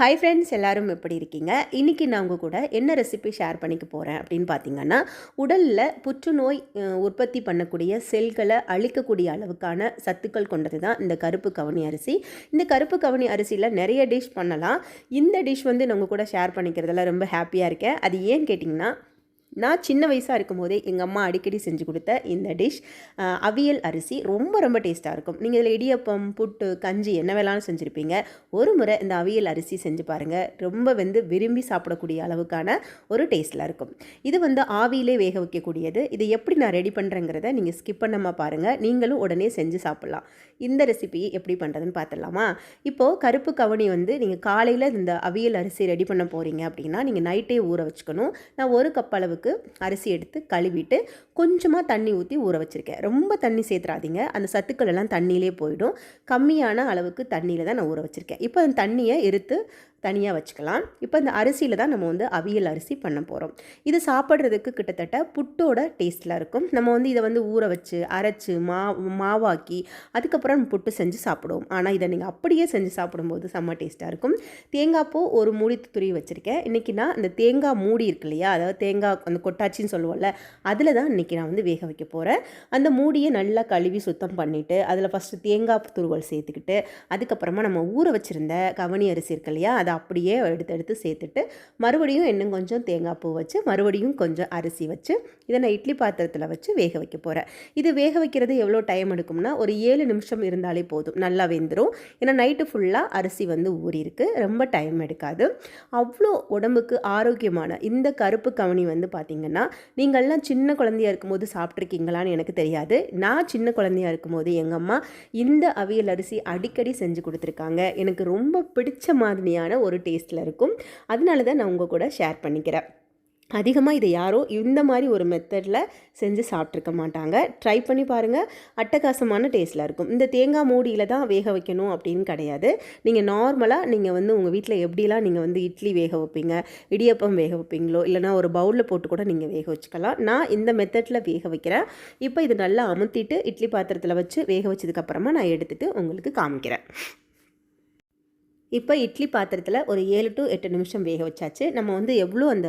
Hi friends எல்லோரும் எப்படி இருக்கீங்க? இன்றைக்கி நான் உங்கள் கூட என்ன ரெசிபி ஷேர் பண்ணிக்க போகிறேன் அப்படின்னு பார்த்தீங்கன்னா உடலில் புற்றுநோய் உற்பத்தி பண்ணக்கூடிய செல்களை அழிக்கக்கூடிய அளவுக்கான சத்துக்கள் கொண்டது தான் இந்த கருப்பு கவனி அரிசி. இந்த கருப்பு கவனி அரிசியில் நிறைய டிஷ் பண்ணலாம். இந்த டிஷ் வந்து நான் உங்கள் கூட ஷேர் பண்ணிக்கிறதுல ரொம்ப ஹாப்பியாக இருக்கேன். அது ஏன்னு கேட்டிங்கன்னா நான் சின்ன வயசாக இருக்கும்போதே எங்கள் அம்மா அடிக்கடி செஞ்சு கொடுத்த இந்த டிஷ் அவியல் அரிசி ரொம்ப ரொம்ப டேஸ்ட்டாக இருக்கும். நீங்கள் இதில் இடியப்பம் புட்டு கஞ்சி என்ன வேணாலும் செஞ்சுருப்பீங்க. ஒரு முறை இந்த அவியல் அரிசி செஞ்சு பாருங்கள் ரொம்ப வந்து விரும்பி சாப்பிடக்கூடிய அளவுக்கான ஒரு டேஸ்ட்டில் இருக்கும். இது வந்து ஆவியிலே வேக வைக்கக்கூடியது. இது எப்படி நான் ரெடி பண்ணுறேங்கிறத நீங்கள் ஸ்கிப் பண்ணாமல் பாருங்கள் நீங்களும் உடனே செஞ்சு சாப்பிட்லாம். இந்த ரெசிபியை எப்படி பண்ணுறதுன்னு பார்த்துடலாமா இப்போது கருப்பு கவனி வந்து நீங்கள் காலையில் இந்த அவியல் அரிசி ரெடி பண்ண போகிறீங்க அப்படின்னா நீங்கள் நைட்டே ஊற வச்சுக்கணும். நான் ஒரு கப் அளவுக்கு அரிசி எடுத்து கழுவிட்டு கொஞ்சமாக தண்ணி ஊற்றி ஊற வச்சுருக்கேன். ரொம்ப தண்ணி சேர்த்துறாதீங்க அந்த சத்துக்கள் எல்லாம் தண்ணியிலே போயிடும். கம்மியான அளவுக்கு தண்ணியில் தான் நான் ஊற வச்சுருக்கேன். இப்போ அந்த தண்ணியை எடுத்து தனியாக வச்சுக்கலாம். இப்போ இந்த அரிசியில் தான் நம்ம வந்து அவியல் அரிசி பண்ண போகிறோம் இது சாப்பிட்றதுக்கு கிட்டத்தட்ட புட்டோட டேஸ்ட்டில் இருக்கும். நம்ம வந்து இதை வந்து ஊற வச்சு அரைச்சு மா மாவாக்கி அதுக்கப்புறம் நம்ம புட்டு செஞ்சு சாப்பிடுவோம். ஆனால் இதை நீங்கள் அப்படியே செஞ்சு சாப்பிடும்போது செம்ம டேஸ்ட்டாக இருக்கும். தேங்காய் பூ ஒரு மூடி துருவி வச்சுருக்கேன். இன்றைக்கி நான் இந்த தேங்காய் மூடி இருக்கு இல்லையா? அதாவது தேங்காய் அந்த கொட்டாச்சின்னு சொல்லுவோம்ல அதில் தான் இன்றைக்கி நான் வந்து வேக வைக்க போகிறேன் அந்த மூடியை நல்லா கழுவி சுத்தம் பண்ணிவிட்டு அதில் ஃபஸ்ட்டு தேங்காய் துருவல் சேர்த்துக்கிட்டு அதுக்கப்புறமா நம்ம ஊற வச்சுருந்த கவனி அரிசி இருக்கு இல்லையா? அதை அப்படியே எடுத்து எடுத்து சேர்த்துட்டு மறுபடியும் இன்னும் கொஞ்சம் தேங்காய் பூ வச்சு மறுபடியும் கொஞ்சம் அரிசி வச்சு இதை நான் இட்லி பாத்திரத்தில் வச்சு வேக வைக்க போகிறேன் இது வேக வைக்கிறது எவ்வளோ டைம் எடுக்கும்னா ஒரு ஏழு நிமிஷம் இருந்தாலே போதும். நல்லா வெந்துடும் ஏன்னா நைட்டு ஃபுல்லாக அரிசி வந்து ஊறியிருக்கு. ரொம்ப டைம் எடுக்காது. அவ்வளோ உடம்புக்கு ஆரோக்கியமான இந்த கருப்பு கவனி வந்து பார்த்திங்கன்னா நீங்கள்லாம் சின்ன குழந்தையா இருக்கும்போது சாப்பிட்ருக்கீங்களான்னு எனக்கு தெரியாது. நான் சின்ன குழந்தையா இருக்கும்போது எங்கள் அம்மா இந்த அவியல் அரிசி அடிக்கடி செஞ்சு கொடுத்துருக்காங்க. எனக்கு ரொம்ப பிடிச்ச மாதிரியான ஒரு டேஸ்ட்டில் இருக்கும். அதனால தான் நான் உங்கள் கூட ஷேர் பண்ணிக்கிறேன். அதிகமாக இதை யாரோ இந்த மாதிரி ஒரு மெத்தடில் செஞ்சு சாப்பிட்ருக்க மாட்டாங்க. ட்ரை பண்ணி பாருங்கள் அட்டகாசமான டேஸ்ட்டில் இருக்கும். இந்த தேங்காய் மூடியில் தான் வேக வைக்கணும் அப்படின்னு கிடையாது. நீங்கள் நார்மலாக நீங்கள் வந்து உங்கள் வீட்டில் எப்படிலாம் நீங்கள் வந்து இட்லி வேக வைப்பீங்க இடியப்பம் வேக வைப்பீங்களோ இல்லைனா ஒரு பவுலில் போட்டு கூட நீங்கள் வேக வச்சுக்கலாம். நான் இந்த மெத்தடில் வேக வைக்கிறேன். இப்போ இது நல்லா அமுத்திட்டு இட்லி பாத்திரத்தில் வச்சு வேக வச்சதுக்கப்புறமா நான் எடுத்துகிட்டு உங்களுக்கு காமிக்கிறேன். இப்போ இட்லி பாத்திரத்தில் ஒரு ஏழு டு எட்டு நிமிஷம் வேக வச்சாச்சு. நம்ம வந்து எவ்வளோ அந்த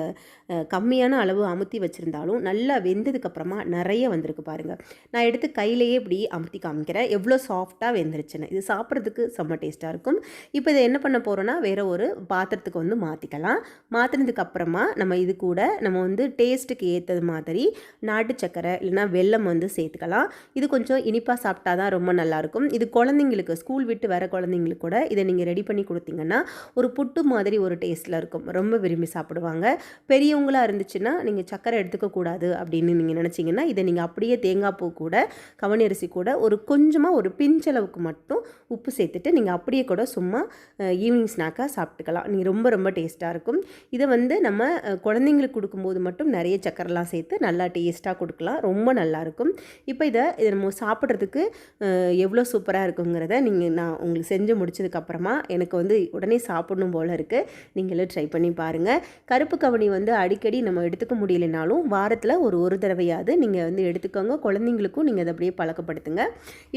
கம்மியான அளவு அமுத்தி வச்சுருந்தாலும் நல்லா வெந்ததுக்கப்புறமா நிறைய வந்திருக்கு பாருங்கள் நான் எடுத்து கையிலேயே இப்படி அமுத்தி காமிக்கிறேன். எவ்வளோ சாஃப்டாக வெந்துருச்சுன்னு. இது சாப்பிட்றதுக்கு செம்ம டேஸ்ட்டாக இருக்கும். இப்போ இதை என்ன பண்ண போகிறோன்னா வேறு ஒரு பாத்திரத்துக்கு வந்து மாற்றிக்கலாம் மாற்றினதுக்கப்புறமா நம்ம இது கூட நம்ம வந்து டேஸ்ட்டுக்கு ஏற்றது மாதிரி நாட்டு சக்கரை இல்லைன்னா வெல்லம் வந்து சேர்த்துக்கலாம். இது கொஞ்சம் இனிப்பாக சாப்பிட்டா தான் ரொம்ப நல்லாயிருக்கும் இது குழந்தைங்களுக்கு ஸ்கூல் விட்டு வர குழந்தைங்களுக்கு கூட இதை நீங்கள் ரெடி பண்ணி கொடுத்தீங்கன்னா ஒரு புட்டு மாதிரி ஒரு டேஸ்ட்டில் இருக்கும். ரொம்ப விரும்பி சாப்பிடுவாங்க. பெரியவங்களாக இருந்துச்சுன்னா நீங்கள் சக்கரை எடுத்துக்கக்கூடாது அப்படின்னு நீங்கள் நினச்சிங்கன்னா இதை நீங்கள் அப்படியே தேங்காய் பூ கூட கவனி அரிசி கூட ஒரு கொஞ்சமாக ஒரு பிஞ்சளவுக்கு மட்டும் உப்பு சேர்த்துட்டு நீங்கள் அப்படியே கூட சும்மா ஈவினிங் ஸ்நாக்காக சாப்பிட்டுக்கலாம். நீங்கள் ரொம்ப ரொம்ப டேஸ்ட்டாக இருக்கும். இதை வந்து நம்ம குழந்தைங்களுக்கு கொடுக்கும்போது மட்டும் நிறைய சக்கரைலாம் சேர்த்து நல்லா டேஸ்ட்டாக கொடுக்கலாம். ரொம்ப நல்லாயிருக்கும் இப்போ இதை இதை நம்ம சாப்பிட்றதுக்கு எவ்வளோ சூப்பராக இருக்குங்கிறத நீங்கள் நான் உங்களுக்கு செஞ்சு முடிச்சதுக்கப்புறமா எனக்கு வந்து உடனே சாப்பிடணும் போல் இருக்குது நீங்களும் ட்ரை பண்ணி பாருங்கள் கருப்பு கவனி வந்து அடிக்கடி நம்ம எடுத்துக்க முடியலைனாலும் வாரத்தில் ஒரு ஒரு தடவையாவது நீங்கள் வந்து எடுத்துக்கோங்க. குழந்தைங்களுக்கும் நீங்கள் அதை அப்படியே பழக்கப்படுத்துங்க.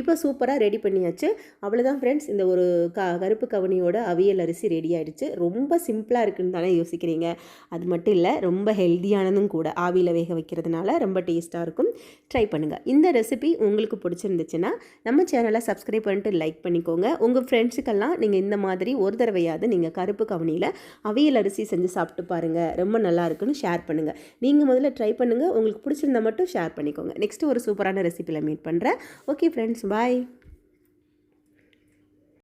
இப்போ சூப்பராக ரெடி பண்ணியாச்சு. அவ்வளோதான் ஃப்ரெண்ட்ஸ் இந்த ஒரு க கருப்பு கவனியோட அவியல் அரிசி ரெடி ஆகிடுச்சு ரொம்ப சிம்பிளாக இருக்குன்னு தானே யோசிக்கிறீங்க. அது மட்டும் இல்லை ரொம்ப ஹெல்த்தியானதும் கூட. ஆவியில் வேக வைக்கிறதுனால ரொம்ப டேஸ்ட்டாக இருக்கும். ட்ரை பண்ணுங்கள் இந்த ரெசிபி உங்களுக்கு பிடிச்சிருந்துச்சுன்னா நம்ம சேனலை சப்ஸ்கிரைப் பண்ணிட்டு லைக் பண்ணிக்கோங்க. உங்கள் ஃப்ரெண்ட்ஸுக்கெல்லாம் நீங்கள் இந்த மாதிரி ஒரு தடவையாவது நீங்கள் கருப்பு கவனியில் அவியல் அரிசி செஞ்சு சாப்பிட்டு பாருங்கள் ரொம்ப நல்லா இருக்குன்னு ஷேர் பண்ணுங்கள் நீங்கள் முதல்ல ட்ரை பண்ணுங்கள் உங்களுக்கு பிடிச்சிருந்தா மட்டும் ஷேர் பண்ணிக்கோங்க. நெக்ஸ்ட்டு ஒரு சூப்பரான ரெசிபியில் மீட் பண்ணுறேன் ஓகே ஃப்ரெண்ட்ஸ் பாய்